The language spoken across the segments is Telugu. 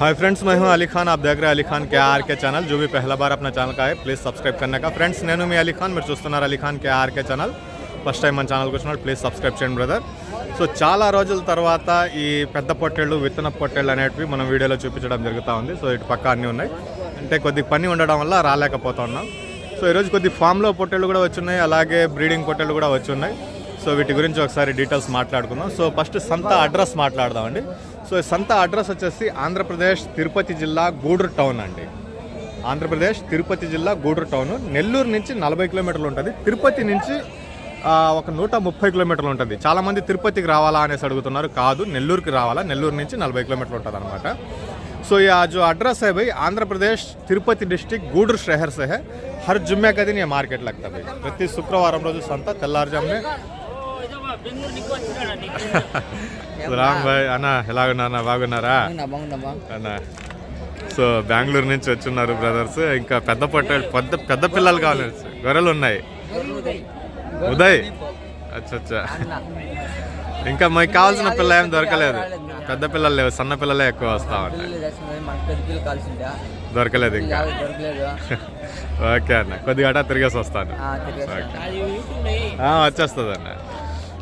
हाय फ्रेंड्स मैं हूं अली खान आप देख रहे हैं अली खान के आर के ఛానల్ जो भी पहला बार अपना ఛానల్ का है ప్లీజ్ సబ్స్క్రైబ్ करने का ఫ్రెండ్స్ నేను మీ అలీ ఖాన్ మీరు చూస్తున్నారు Ali Khan K R K channel first time మన ఛానల్కి వచ్చినప్పుడు ప్లీజ్ సబ్స్క్రైబ్ చేయండి బ్రదర్ సో చాలా రోజుల తర్వాత ఈ పెద్ద పొట్టేళ్ళు విత్తన పొట్టేళ్ళు అనేటివి మనం వీడియోలో చూపించడం జరుగుతూ ఉంది సో ఇటు పక్క అన్నీ ఉన్నాయి అంటే కొద్ది పని ఉండడం వల్ల రాలేకపోతున్నాం సో ఈరోజు కొద్ది ఫామ్లో పొట్టేళ్ళు కూడా వచ్చున్నాయి అలాగే బ్రీడింగ్ పొట్టేళ్ళు కూడా వచ్చున్నాయి సో వీటి గురించి ఒకసారి డీటెయిల్స్ మాట్లాడుకుందాం సో ఫస్ట్ సంత అడ్రస్ మాట్లాడదామండి సో ఈ సంత అడ్రస్ వచ్చేసి ఆంధ్రప్రదేశ్ తిరుపతి జిల్లా గూడూరు టౌన్ అండి ఆంధ్రప్రదేశ్ తిరుపతి జిల్లా గూడూరు టౌన్ నెల్లూరు నుంచి నలభై కిలోమీటర్లు ఉంటుంది తిరుపతి నుంచి ఆ, ఒక నూట ముప్పై కిలోమీటర్లు ఉంటుంది చాలామంది తిరుపతికి రావాలా అనేసి అడుగుతున్నారు కాదు నెల్లూరుకి రావాలా నెల్లూరు నుంచి నలభై కిలోమీటర్లు ఉంటుంది అనమాట सो ये जो एड्रेस है भाई आंध्र प्रदेश तिरुपति डिस्ट्रिक्ट गूडूर शहर से है हर जुम्मे का दिन ये मार्केट लगता है भाई ప్రతి శుక్రవారం రోజు సంత తెల్లారుజామునే రామ్ భాయ్ అన్న ఎలాగున్నా బాగున్నారా? బాగున్నా బాగుందమ్మా అన్న. సో బెంగళూరు నుంచి వచ్చున్నారు బ్రదర్స్. ఇంకా పెద్ద పొట్ట పెద్ద పెద్ద పిల్లలు కావాలి. గొర్రెలు ఉన్నాయి. ఉదయ్. అచ్చా అచ్చా ఇంకా మీకు కావాల్సిన పిల్ల ఏం దొరకలేదు. పెద్ద పిల్లలు లేవు సన్న పిల్లలే ఎక్కువ వస్తా ఉంటాయి. దొరకలేదు ఇంకా. ఓకే అన్న. కొద్దిగా తిరిగేసి వస్తాను. ఆ, తిరిగేస్తాను. ఆ, వచ్చేస్తుంది అన్న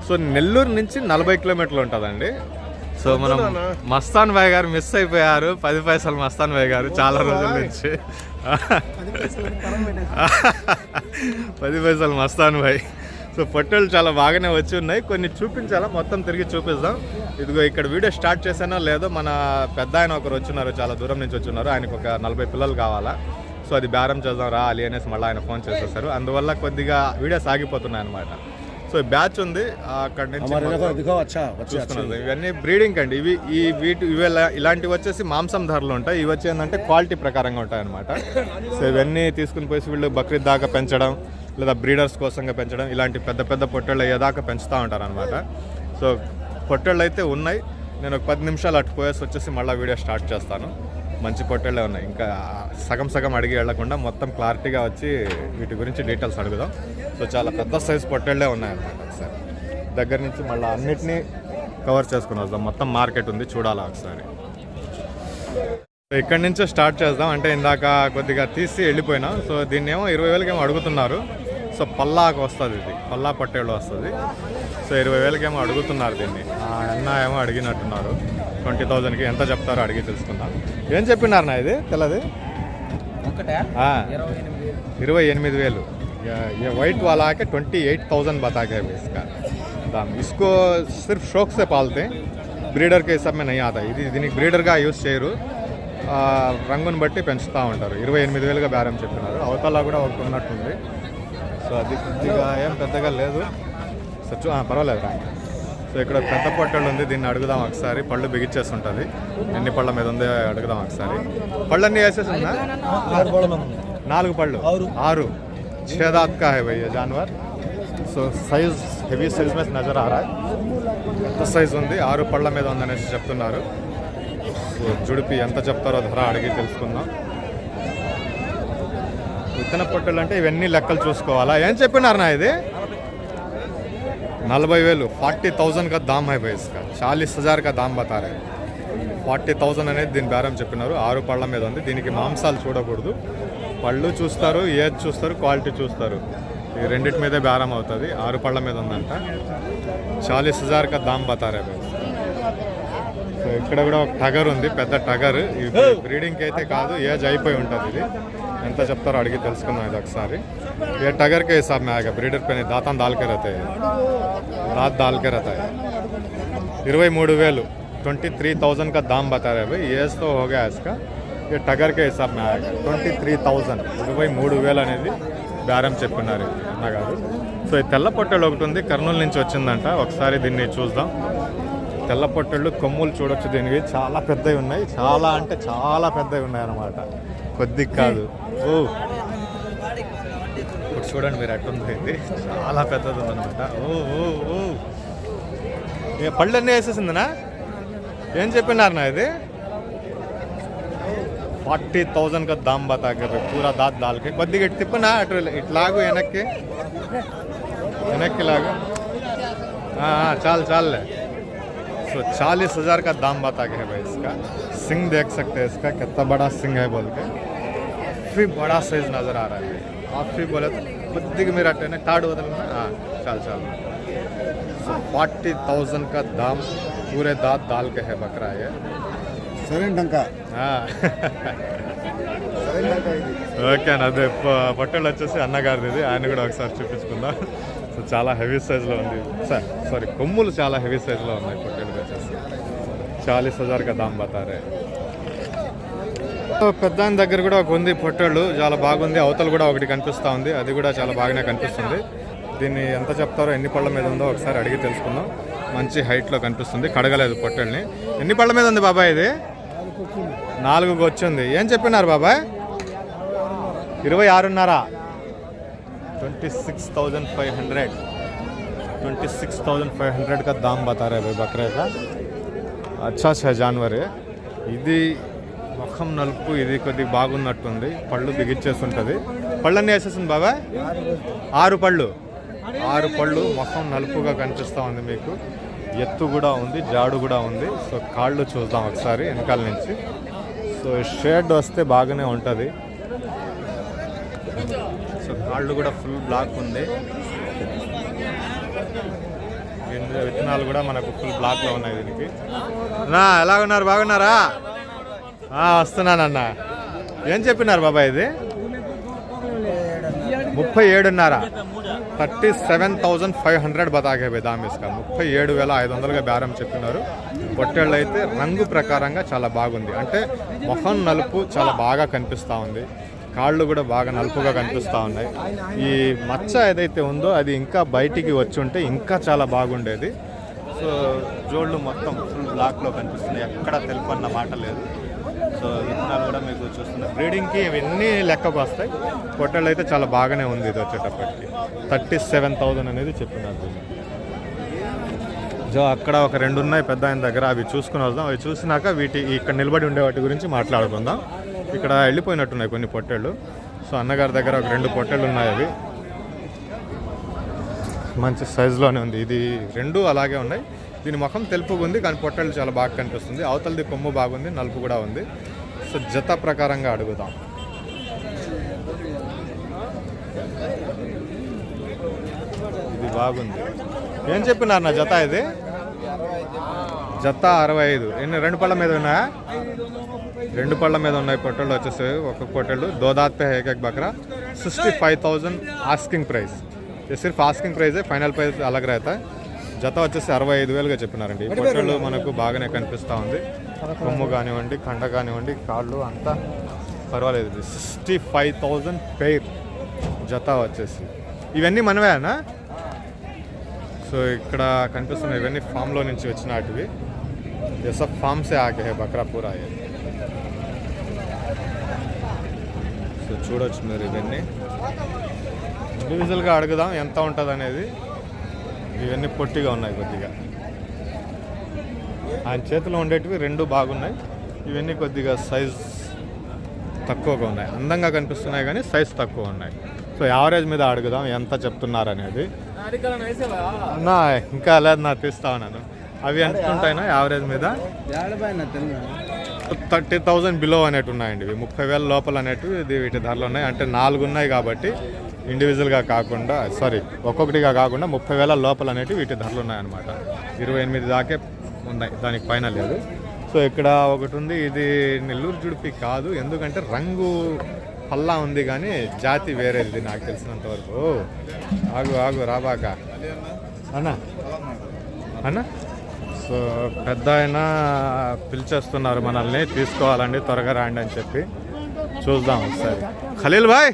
సో నెల్లూరు నుంచి నలభై కిలోమీటర్లు ఉంటుందండి. సో మనం మస్తాన్ భాయ్ గారు మిస్ అయిపోయారు. పది పైసలు మస్తాన్ భాయ్ గారు చాలా రోజుల నుంచి. పది పైసలు మస్తాన్ భాయ్. సో పొట్టెలు చాలా బాగానే వచ్చి ఉన్నాయి. కొన్ని చూపించాలా? మొత్తం తిరిగి చూపిద్దాం. ఇదిగో ఇక్కడ వీడియో స్టార్ట్ చేసానో లేదో మన పెద్ద ఆయన ఒకరు వచ్చినారు చాలా దూరం నుంచి వచ్చిన్నారు. ఆయనకు ఒక నలభై పిల్లలు కావాలా. సో అది బేరం చేద్దాం రా ali అనేసి మళ్ళీ ఆయన ఫోన్ చేసేసారు. అందువల్ల కొద్దిగా వీడియోస్ ఆగిపోతున్నాయి అనమాట సో బ్యాచ్ ఉంది అక్కడ నుంచి ఇవన్నీ బ్రీడింగ్ అండి ఇవి ఈ వీటి ఇవి ఇలాంటివి వచ్చేసి మాంసం ధరలు ఉంటాయి. ఇవి వచ్చి ఏంటంటే క్వాలిటీ ప్రకారంగా ఉంటాయి అనమాట సో ఇవన్నీ తీసుకుని పోయి వీళ్ళు బక్రీద్ దాకా పెంచడం లేదా బ్రీడర్స్ కోసంగా పెంచడం ఇలాంటి పెద్ద పెద్ద పొట్టెళ్ళు అయ్యేదాకా పెంచుతూ ఉంటారు అనమాట సో పొట్టళ్ళు అయితే ఉన్నాయి. నేను ఒక పది నిమిషాలు అటు పోయేసి వచ్చేసి మళ్ళీ వీడియో స్టార్ట్ చేస్తాను. మంచి పొట్టేళ్ళే ఉన్నాయి. ఇంకా సగం సగం అడిగి వెళ్ళకుండా మొత్తం క్లారిటీగా వచ్చి వీటి గురించి డీటెయిల్స్ అడుగుదాం. సో చాలా పెద్ద సైజ్ పొట్టేళ్ళే ఉన్నాయన్నమాట ఒకసారి. దగ్గర నుంచి మళ్ళీ అన్నిటినీ కవర్ చేసుకుని వద్దాం. మొత్తం మార్కెట్ ఉంది చూడాలా ఒకసారి. ఇక్కడి నుంచే స్టార్ట్ చేద్దాం. అంటే ఇందాక కొద్దిగా తీసి వెళ్ళిపోయినా. సో దీన్ని ఏమో ఇరవై వేలకేమో అడుగుతున్నారు. సో పల్లాకు వస్తుంది ఇది. పల్లా పట్టేళ్ళు వస్తుంది. సో ఇరవై వేలకేమో అడుగుతున్నారు దీన్ని. అన్న ఏమో అడిగినట్టున్నారు. ట్వంటీ థౌజండ్కి ఎంత చెప్తారో అడిగి తెలుసుకుందాం. ఏం చెప్పినారు నా ఇది తెల్లది ఒక్కటే ఆ, ఇరవై ఎనిమిది ఇరవై ఎనిమిది వేలు ये- ये वाइट वाला आके ट्वेंटी एट थाउजेंड बता के है इसका दाम इसको सिर्फ शौक से पालते हैं బ్రీడర్ के हिसाब में नहीं आता ఇది దీనికి బ్రీడర్గా యూస్ చేయరు ఆ, రంగుని బట్టి పెంచుతూ ఉంటారు ఇరవై ఎనిమిది వేలుగా బేరం చెప్పినారు అవతల కూడా ఒకటి ఉన్నట్టుంది సో అది కొద్దిగా ఏం పెద్దగా లేదు సో చూ- ఆ, పర్వాలేదు రా సో ఇక్కడ పెద్ద పొట్టలు ఉంది దీన్ని అడుగుదాం ఒకసారి పళ్ళు బిగిచ్చేసి ఉంటుంది ఎన్ని పళ్ళ మీద ఉందో అడుగుదాం ఒకసారి పళ్ళన్నీ వేసేసి ఉందా నాలుగు పళ్ళు ఆరు छह दांत का है भाई ये जानवर సో సైజ్ హెవీ సైజ్ మీద నజర్ ఆరా పెద్ద సైజ్ ఉంది ఆరు పళ్ళ మీద ఉందనేసి చెప్తున్నారు సో జుడిపి ఎంత చెప్తారో ధర అడిగి తెలుసుకుందాం విత్తన పొట్టలు అంటే ఇవన్నీ లెక్కలు చూసుకోవాలా ఏం చెప్పినారు నా ఇది నలభై వేలు ఫార్టీ థౌజండ్ కా దామ్ హై భాయ్ ఇస్కా చాలీస్ హజార్ కా దామ్ బతా రే ఫార్టీ థౌజండ్ అనేది దీని బేరం చెప్పినారు. ఆరు పళ్ళ మీద ఉంది. దీనికి మాంసాలు చూడకూడదు. పళ్ళు చూస్తారు ఏజ్ చూస్తారు క్వాలిటీ చూస్తారు. ఈ రెండింటి మీదే బేరం అవుతుంది. ఆరు పళ్ళ మీద ఉందంట. చాలీస్ హజార్ కా దామ్ బతారే భాయ్ సో ఇక్కడ కూడా ఒక టగర్ ఉంది పెద్ద టగర్. ఇది బ్రీడింగ్కి అయితే కాదు ఏజ్ అయిపోయి ఉంటుంది ఇది. ఎంత చెప్తారో అడిగి తెలుసుకుందాం ఇది ఒకసారి. ఏ టగర్ కే హిసాబ్ బ్రీడర్ పైన దాతం దాల్కే రతాయి దాత్ దాల్కే రతాయి ఇరవై మూడు వేలు. ట్వంటీ త్రీ థౌజండ్గా దామ్ బతారే అవి ఏజ్తో హోగా ఇస్కా. ఈ టగర్ కే హిసాబ్ ట్వంటీ త్రీ థౌజండ్. ఇరవై మూడు వేలు అనేది బేరం చెప్పున్నారు అన్నగారు. సో ఈ తెల్ల పొట్టెలు ఒకటి ఉంది కర్నూలు నుంచి వచ్చిందంట. ఒకసారి దీన్ని చూద్దాం. తెల్ల పొట్టళ్ళు కొమ్ములు చూడొచ్చు దీనికి. చాలా పెద్దవి ఉన్నాయి. చాలా అంటే చాలా పెద్దవి ఉన్నాయి అనమాట కొద్ది కాదు. ఓ. ఇప్పుడు చూడండి మీరు అట్టుంది చాలా పెద్దది ఉందన్నమాట. ఓ ఓ ఓ. పళ్ళన్నీ వేసేసిందినా? ఏం చెప్పినారనా ఇది? ఫార్టీ థౌసండ్కి దాంబా బతాకరు పూరా దాత్ దాల్కి. కొద్దిగా ఇటు తిప్పనా? అటు ఇట్లాగు వెనక్కి. వెనక్కి లాగా. చాలు చాలులే. सौ चालीस हज़ार का दाम बता गया है भाई इसका। सिंह देख सकते हैं इसका कितना बड़ा सिंह है बोल के। काफ़ी बड़ा साइज़ नज़र आ रहा है काफ़ी बोले तो बुद्धि मेरा टेन है टाट बदलना हाँ चल चल। सो फोर्टी थाउज़ेंड का दाम पूरे दांत डाल के है बकरा ये। ಸೆವೆನ್ ಟಂಕ ಹಾಂ ఓకే అండి అదే పట్టుళ్ళు వచ్చేసి అన్నగారిది ఆయన కూడా सारी చూపించుకుందాం సో చాలా హెవీ సైజ్లో ఉంది. సార్ సారీ కొమ్ములు చాలా హెవీ సైజులో ఉన్నాయి పొట్టేళ్ళకి వచ్చేసి. చాలీస్ హజార్ కదా దామ్ బతారే. పెద్ద ఆయన దగ్గర కూడా ఒక ఉంది పొట్టేళ్ళు. చాలా బాగుంది. అవతలు కూడా ఒకటి కనిపిస్తూ ఉంది. అది కూడా చాలా బాగానే కనిపిస్తుంది. దీన్ని ఎంత చెప్తారో ఎన్ని పళ్ళ మీద ఉందో ఒకసారి అడిగి తెలుసుకుందాం. మంచి హైట్లో కనిపిస్తుంది. కడగలేదు పొట్టేళ్ళని. ఎన్ని పళ్ళ మీద ఉంది బాబాయ్ ఇది? నాలుగుకి వచ్చింది ఏం చెప్పినారు బాబాయ్? ఇరవై ఆరున్నర. twenty six thousand five hundred twenty six thousand five hundred का दाम बता रहे भाई बकरे का अच्छा अच्छा जानवर है ఇది ముఖం నలుపు ఇది కొద్దిగా బాగున్నట్టుంది పళ్ళు బిగిచ్చేసి ఉంటుంది పళ్ళన్నీ వేసేసింది బాబా ఆరు పళ్ళు ఆరు పళ్ళు ముఖం నలుపుగా కనిపిస్తూ ఉంది మీకు ఎత్తు కూడా ఉంది జాడు కూడా ఉంది సో కాళ్ళు చూద్దాం ఒకసారి వెనకాల నుంచి సో షేడ్ వస్తే బాగానే ఉంటుంది సో కూడా ఫుల్ బ్లాక్ ఉంది. విత్తనాలు కూడా మనకు ఫుల్ బ్లాక్లో ఉన్నాయి దీనికి. నా ఎలా ఉన్నారు బాగున్నారా వస్తున్నానన్నా. ఏం చెప్పినారు బాబాయ్ ఇది? ముప్పై ఏడున్నర. Thirty seven thousand five hundred బతాకే భయ్ దామ్ ముప్పై ఏడు వేల ఐదు వందలుగా బేరం చెప్పినారు. పొట్టేళ్ళు అయితే రంగు ప్రకారంగా చాలా బాగుంది. అంటే మొహం నలుపు చాలా బాగా కనిపిస్తూ ఉంది. కాళ్ళు కూడా బాగా నలుపుగా కనిపిస్తూ ఉన్నాయి. ఈ మచ్చ ఏదైతే ఉందో అది ఇంకా బయటికి వచ్చి ఉంటే ఇంకా చాలా బాగుండేది. సో జోళ్ళు మొత్తం ఫుల్ బ్లాక్లో కనిపిస్తున్నాయి. ఎక్కడ తెలుపు అన్న మాట లేదు. సో విత్తనాలు కూడా మీకు చూస్తున్నాయి బ్రీడింగ్కి ఇవన్నీ లెక్కకు వస్తాయి. పొట్టలు అయితే చాలా బాగానే ఉంది ఇది వచ్చేటప్పటికి. థర్టీ సెవెన్ థౌజండ్ అనేది చెప్పినారు జో అక్కడ ఒక రెండు ఉన్నాయి పెద్ద ఆయన దగ్గర. అవి చూసుకుని వద్దాం. అవి చూసినాక వీటి ఇక్కడ నిలబడి ఉండే వాటి గురించి మాట్లాడుకుందాం. ఇక్కడ వెళ్ళిపోయినట్టున్నాయి కొన్ని పొట్టేళ్ళు. సో అన్నగారి దగ్గర ఒక రెండు పొట్టేళ్ళు ఉన్నాయి అవి. మంచి సైజులోనే ఉంది. ఇది రెండు అలాగే ఉన్నాయి. దీని ముఖం తెలుపుగా ఉంది కానీ పొట్టెలు చాలా బాగా కనిపిస్తుంది. అవతలది కొమ్ము బాగుంది నలుపు కూడా ఉంది. సో జత ప్రకారంగా అడుగుదాం. ఇది బాగుంది. ఏం చెప్పినారు నా జత ఇది? జత అరవై ఐదు. ఎన్ని రెండు పళ్ళ మీద ఉన్నాయా? రెండు పళ్ళ మీద ఉన్నాయి పొట్టలు వచ్చేసి ఒక పొట్టలు దోదాత్ पे है एक एक बकरा sixty five thousand asking price ये सिर्फ ఆస్కింగ్ ప్రైస్ ఫైనల్ ప్రైస్ అలాగ रहता है జత వచ్చేసి అరవై ఐదు వేలుగా చెప్పినారండి ఈ పొట్టలు మనకు బాగానే కనిపిస్తూ ఉంది కొమ్ము కానివ్వండి కండ కానివ్వండి కాళ్ళు అంతా పర్వాలేదు సిక్స్టీ ఫైవ్ థౌజండ్ పెయిర్ జత వచ్చేసి ఇవన్నీ మనవేనా సో ఇక్కడ కనిపిస్తున్న ఇవన్నీ ఫామ్లో నుంచి వచ్చినటివి ये सब फार्म से आके है बकरा చూడొచ్చు మీరు ఇవన్నీ. ఇండివిజువల్గా అడుగుదాం ఎంత ఉంటుంది అనేది. ఇవన్నీ పొట్టిగా ఉన్నాయి కొద్దిగా. ఆయన చేతిలో ఉండేటివి రెండు బాగున్నాయి. ఇవన్నీ కొద్దిగా సైజ్ తక్కువగా ఉన్నాయి. అందంగా కనిపిస్తున్నాయి కానీ సైజ్ తక్కువ ఉన్నాయి. సో యావరేజ్ మీద అడుగుదాం ఎంత చెప్తున్నారు అనేది. అన్నా ఇంకా లేదు నా తీస్తా ఉన్నాను. అవి ఎంత ఉంటాయినా యావరేజ్ మీద? థర్టీ థౌజండ్ బిలో అనేవి ఉన్నాయండి ఇవి. ముప్పై వేల లోపల అనేటివి ఇది వీటి ధరలు ఉన్నాయి. అంటే నాలుగు ఉన్నాయి కాబట్టి ఇండివిజువల్గా కాకుండా సారీ ఒక్కొక్కటిగా కాకుండా ముప్పై వేల లోపల అనేటివి వీటి ధరలు ఉన్నాయన్నమాట. ఇరవై ఎనిమిది దాకే ఉన్నాయి. దానికి పైన లేదు. సో ఇక్కడ ఒకటి ఉంది. ఇది నెల్లూరు జుడిపి కాదు. ఎందుకంటే రంగు పల్లా ఉంది కానీ జాతి వేరేది నాకు తెలిసినంత వరకు. ఆగు ఆగు రాబాక. అన్నా. అన్నా? సో పెద్ద ఆయన పిలిచేస్తున్నారు మనల్ని తీసుకోవాలండి త్వరగా రాండి అని చెప్పి. చూద్దాం ఒకసారి. ఖలీల్ భాయ్!